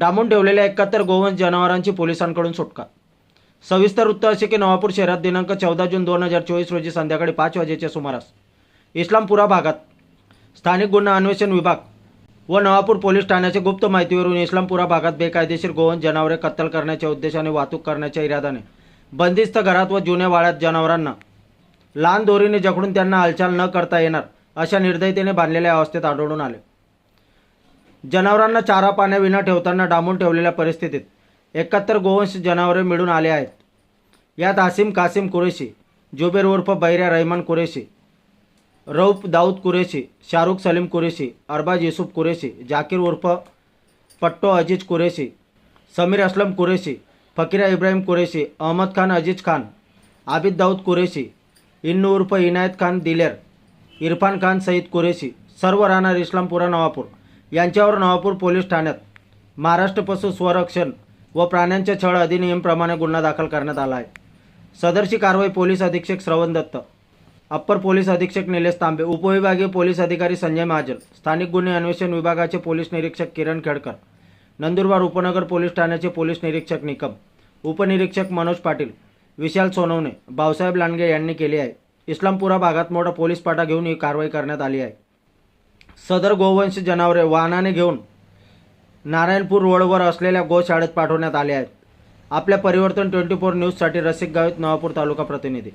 डांबून ठेवलेल्या एकाहत्तर गोवंश जनावरांची पोलिसांकडून सुटका. सविस्तर वृत्त असे की नवापूर शहरात दिनांक चौदा जून दोन हजार चोवीस रोजी संध्याकाळी पाच वाजेच्या सुमारास इस्लामपुरा भागात स्थानिक गुन्हा अन्वेषण विभाग व नवापूर पोलीस ठाण्याच्या गुप्त माहितीवरून इस्लामपुरा भागात बेकायदेशीर गोवंश जनावरे कत्तल करण्याच्या उद्देशाने वाहतूक करण्याच्या इराद्याने बंदिस्त घरात व जुन्या वाड्यात जनावरांना लहान दोरीने जखडून त्यांना हालचाल न करता येणार अशा निर्दयतेने बांधलेल्या अवस्थेत आढळून आले. जनावरांना चारा पाण्याविना ठेवताना डांबून ठेवलेल्या परिस्थितीत एकाहत्तर गोवंश जनावरे मिळून आले आहेत. यात आसिम कासिम कुरेशी जुबेर उर्फ बैऱ्या रहमान कुरेशी रौफ दाऊद कुरेशी शाहरुख सलीम कुरेशी अरबाज युसुफ कुरेशी जाकीर उर्फ पट्टो अजीज कुरेशी समीर असलम कुरेशी फकीरा इब्राहिम कुरेशी अहमद खान अजीज खान आबिद दाऊद कुरेशी इन्नू उर्फ इनायत खान दिलेर इरफान खान सईद कुरेशी सर्व राहणार इस्लामपुरा नवापूर. यांच्यावर नवापूर पोलीस ठाण्यात महाराष्ट्र पशु स्वरक्षण व प्राण्यांच्या छळ अधिनियमप्रमाणे गुन्हा दाखल करण्यात आला आहे. सदरची कारवाई पोलीस अधीक्षक श्रवण दत्त अप्पर पोलीस अधीक्षक निलेश तांबे उपविभागीय पोलीस अधिकारी संजय महाजन स्थानिक गुन्हे अन्वेषण विभागाचे पोलीस निरीक्षक किरण खेडकर नंदुरबार उपनगर पोलीस ठाण्याचे पोलीस निरीक्षक निकम उपनिरीक्षक मनोज पाटील विशाल सोनवणे भाऊसाहेब लांडगे यांनी केली आहे. इस्लामपुरा भागात मोठा पोलीस पाटा घेऊन ही कारवाई करण्यात आली आहे. सदर गोवंश जनावरे वाहनाने घेऊन नारायणपूर रोडवर असलेल्या गोशाळेत पाठवण्यात आले आहेत. आपल्या परिवर्तन ट्वेंटी फोर न्यूजसाठी रसिक गावित नवापूर तालुका प्रतिनिधी.